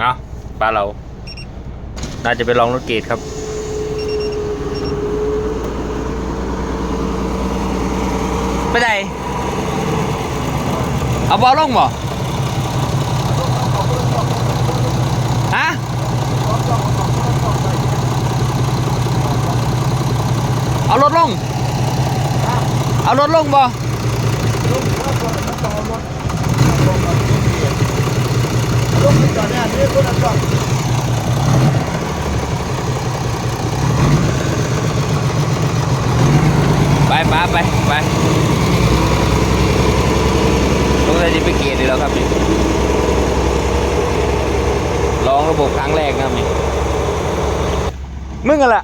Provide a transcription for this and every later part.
เอาปลาเรา น่าจะไปลองรถเกตครับไปไหนเอาบอลลงบ่ฮะเอารถลง เอารถลงบ่ ลงไปก่อนเนี่ยนี่คนละก่อน ไปป้าไปไปต้องใช้ที่ไปเกียร์ดีแล้วครับนี่ลองระบบครั้งแรกนะครับนี่มึงอะล่ะ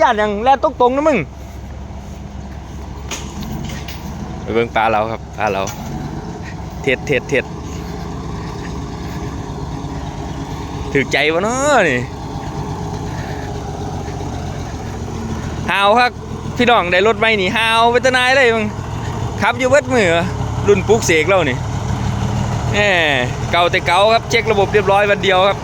ญาติอย่างแลนตรงตรงนะมึงไปเบิ่งปลาเราครับปลาเราเท็ดเท็ดเท็ด ถือใจวะเนาะนี่หาวครับพี่น้องได้รถใหม่นี่หาวไปตนายเลยมึงขับอยู่เบิดมือรุ่นปลุกเสกเรานี่แหมเก่าแต่เก่าครับเช็คระบบเรียบร้อยวันเดียวครับ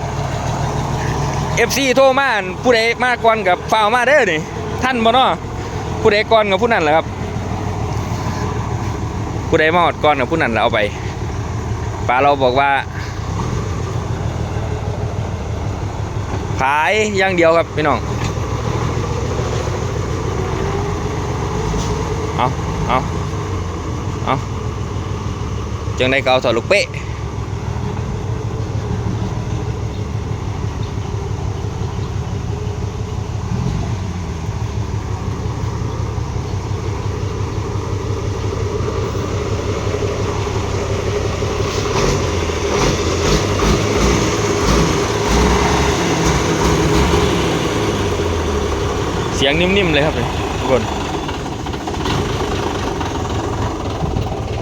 FC โทรมาอั่นผู้ใดมาก่อนกับฝาวมาเด้อนี่ท่านบ่เนาะผู้ใดก่อนกับผู้นั้นแหละครับ ผู้ใดมาหอดก่อนกับผู้นั้นเราเอาไปป้าเราบอกว่า ขายอย่างเดียวครับพี่น้องเอาเอาเอาจังได้ก็เกาถอดลูกเป๊ะ ยงนิ่มๆเลยครับทุกคน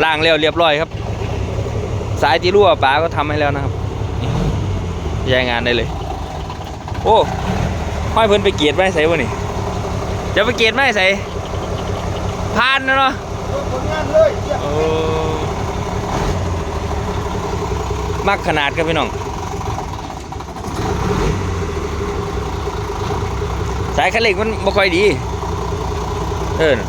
ล่างแล้วเรียบร้อยครับ สายที่รั่วป๋าก็ทำให้แล้วนะครับนี่ใช้งานได้เลย โอ้ห้อยเพิ่นไปเกียดไม้ใส่วะนี่จะไปเกียดไม้ใส่พานนะเนาะผลงานเลยเยี่ยมโอ้มักขนาดครับพี่น้อง สายคันเร่งมันบ่ค่อยดี เออน่ะ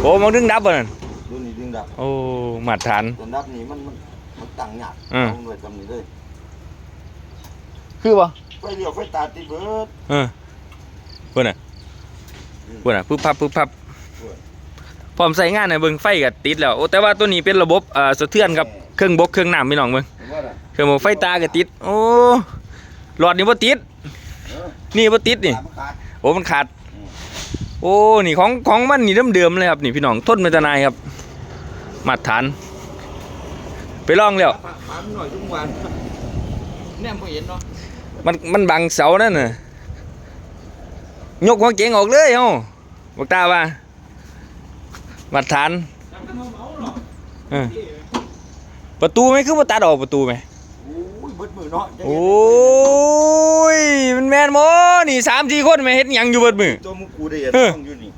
โอ้มองดึงดับบ่นั่นดูนี่ดึงดับโอ้มาตรฐานตัวดับนี่มันมันมันตั้งยากอืมเอาหน่วยทำนี่เลยคือบ่ไฟเลี้ยวไฟตาติดเบิดเออเพื่อนอะเพื่อนอะปึ๊บพับปึ๊บพับพร้อมใส่งานในเบิ่งไฟก็ติดแล้วโอ้แต่ว่าตัวนี้เป็นระบบเอ่อสะเทือนครับเครื่องบกเครื่องน้ำพี่น้องเบิ่งเห็นว่าน่ะเครื่องบกไฟตาก็ติดโอ้หลอดนี่บ่ติดเออ นี่บ่ติดนี่ตามขาดโอ้มันขาดอืมโอ้นี่ของของมันนี่เดิมๆเลยครับนี่พี่น้องทนมาแตนายครับ มาตรฐาน ไปลองแล้วปาปามหน่อยทุกวันแนมบ่เห็นเนาะมันมันบังเสานั่นน่ะยกหัวเก๋งออกเลยเฮาบอกตาว่ามาตรฐานเออประตูไหมคือว่าตัดออกประตูไหมโอ้ยเบิดมือเนาะจะโอเห็น้ยมันแมนโมนี่สามสี่คนไม่เห็นหยังอยู่เบิดมือตัวมึงกูได้เห็นเออต้องอยู่นี่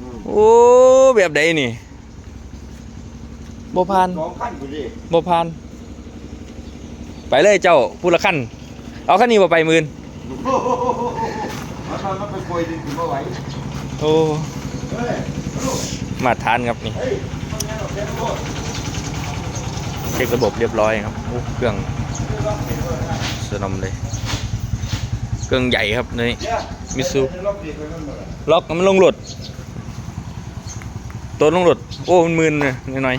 อืมโอ้แบบใดนี่บ่พานสองขั้นกูดิบ่พาน ไปเลยเจ้าผู้ละขั้นเอาขั้นนี้บ่ไปหมื่นมันมันมันไปโกยดึงถึงมาไหวโอ้เฮ้ยมาทานครับนี่ เฮ้ยทำงานออกแค่โลดเช็คระบบเรียบร้อยครับโอ้เครื่องสนมเลย เครื่องใหญ่ครับนี่เนี่ยมิตซูรอบเดียวกันหมดเลยล็อกมันลงรถตัวลงรถโอ้มันมึนเลยหน่อย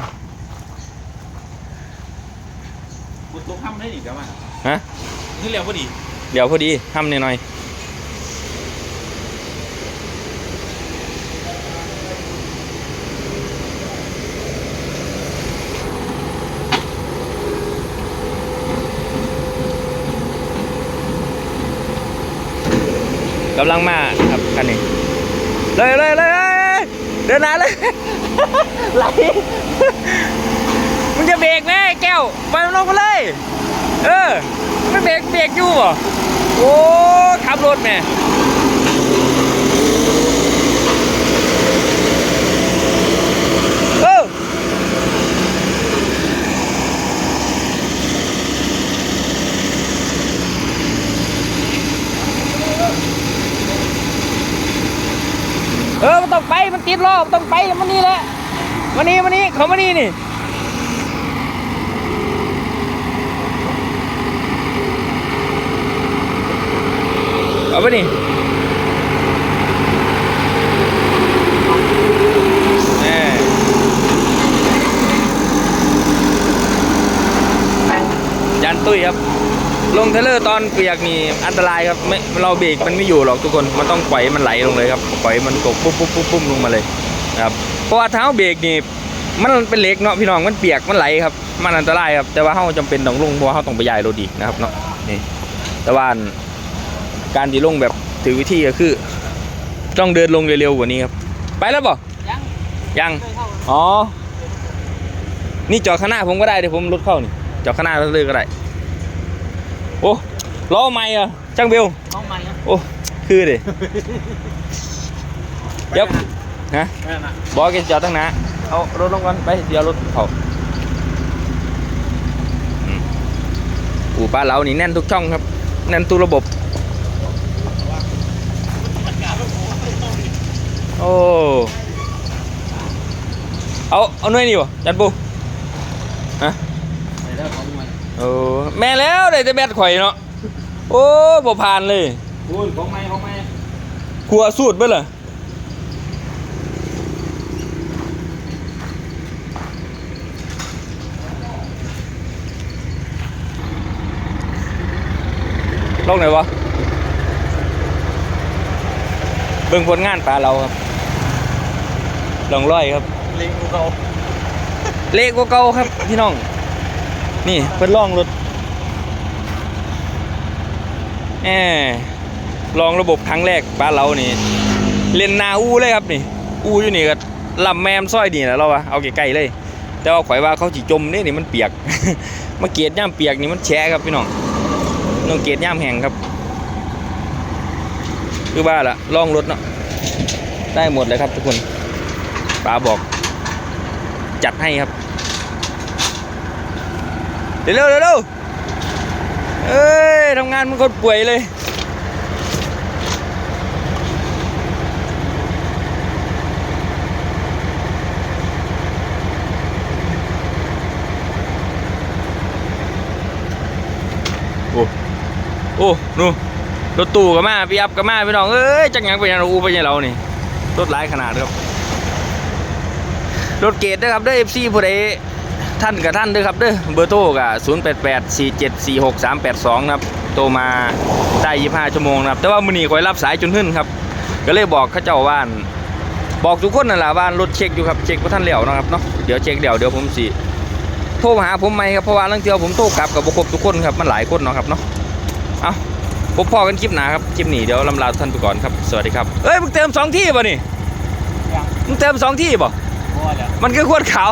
บุตรห้ามได้หนิเดี๋ยวมาๆฮะนี่เร็วพอดีเดี๋ยวพอดีห้ามหน่อย กำลังมาครับคันนี้เลยเลยเลยเดินหนาเลยไหลมึงจะเบรกไหมแก้วไปมันลงไปเลย เออไม่เบรกเบรกอยู่เหรอโอ้ขับรถแม่เออ รอบต้องไปมานี่แหละมานี่มานี่เขามานี่นี่เอาไปนี่แน่ยันตุ้ยครับ ลงเทเลอร์ตอนเปียกนี่อันตรายครับไม่เราเบรกมันไม่อยู่หรอกทุกคนมันต้องปล่อยมันไหลลงเลยครับปล่อยมันตกปุ๊บปุ๊บปุ๊บปุ๊บลงมาเลยนะครับเพราะว่าเท้าเบรกนี่มันเป็นเหล็กเนาะพี่น้องมันเปียกมันไหลครับมันอันตรายครับแต่ว่าเขาจำเป็นต้องลงเพราะว่าเขาต้องไปย้ายรถอีกนะครับเนาะนี่แต่ว่าการที่ลงแบบถือวิธีก็คือ ต้องเดินลงเร็วๆกว่านี้ครับไปแล้วบ่ยังยังเคยเข้าอ๋อนี่จอดข้างหน้าผมก็ได้เดี๋ยวผมรถเข้านี่จอดข้างหน้าเลยก็ได้ โอ้ล้อไม่อะช่างเบลห้องใหม่ครับโอ้คือดิเดี๋ยวฮะแม่น่ะบอกแกจอดตั้งนะเอารถลงก่อนไปเดี๋ยวรถเขาอืมอู่ปลาเหลานี่แน่นทุกช่องครับ แน่นทุกระบบ โอ้เอาเอาหน่วยนี่วะจันปูฮะ ไปแล้วของมันโอ้แม่แล้วได้แต่แบตข่อยเนาะโอ้บ่ผ่านเลยพูดของไม้ของไม้ครัวสูตรเบิ่ล่ะลงไหนวะเบิ่งผลงานปลาเราครับลองร้อยครับลิงกูเขาเละกว่าเก่าครับพี่น้อง นี่เพิ่นลองรถแอลองระบบครั้งแรกบ้าเรานี่เล่นนาอูเลยครับนี่อูอยู่นี่ก็ลำแมมซ้อยนี่แหละเราอะเอาใกลๆเลย แต่ว่าข่อยว่าเขาจิจมนี่นี่มันเปียกมาเกียดย่ามเปียกนี่มันแฉะครับพี่น้องต้องเกียดย่ามแห้งครับ คือว่าละลองรถเนาะได้หมดเลยครับทุกคนป้าบอก จัดให้ครับ เร็วเร็วๆเอ้ยทำงานมันคนป่วยเลย โอ้ โอ้นู่รถตู้ก็มาพี่อัพก็มาพี่น้อง เอ้ย จักหยังไปยังอูไปยังเรานี่ รถหลายขนาดครับ รถเกตด้วยครับเด้เอ FC ผู้ใด ท่านกับท่านเด้วยครับเด้อเบอร์โทรก็088 4746 382นะครับโทรมาได้25ชั่วโมงนะครับ แต่ว่ามื้อนี้ข่อยรับสายจนหึ่นครับ ก็เลยบอกเขาเจ้าว่านบอกทุกคนนั่นแหละว่ารถเช็คอยู่ครับเช็คบ่ทันแล้วนะครับเนาะเดี๋ยวเช็คเดี๋ยวเดี๋ยวผมสิโทรมาหาผมใหม่ครับเพราะว่าลังเทื่อผมโทรกลับกับบ่ครบทุกคนครับมันหลายคนเนาะครับเนาะเอาพบพอกันคลิปหน้าครับคลิปนี้เดี๋ยวลำลาท่านไปก่อนครับสวัสดีครับเอ้ยมึงเติมสองที่ป่ะนี่มึงเติมสองที่ป่ะพอแล้วมันคือขวดขาว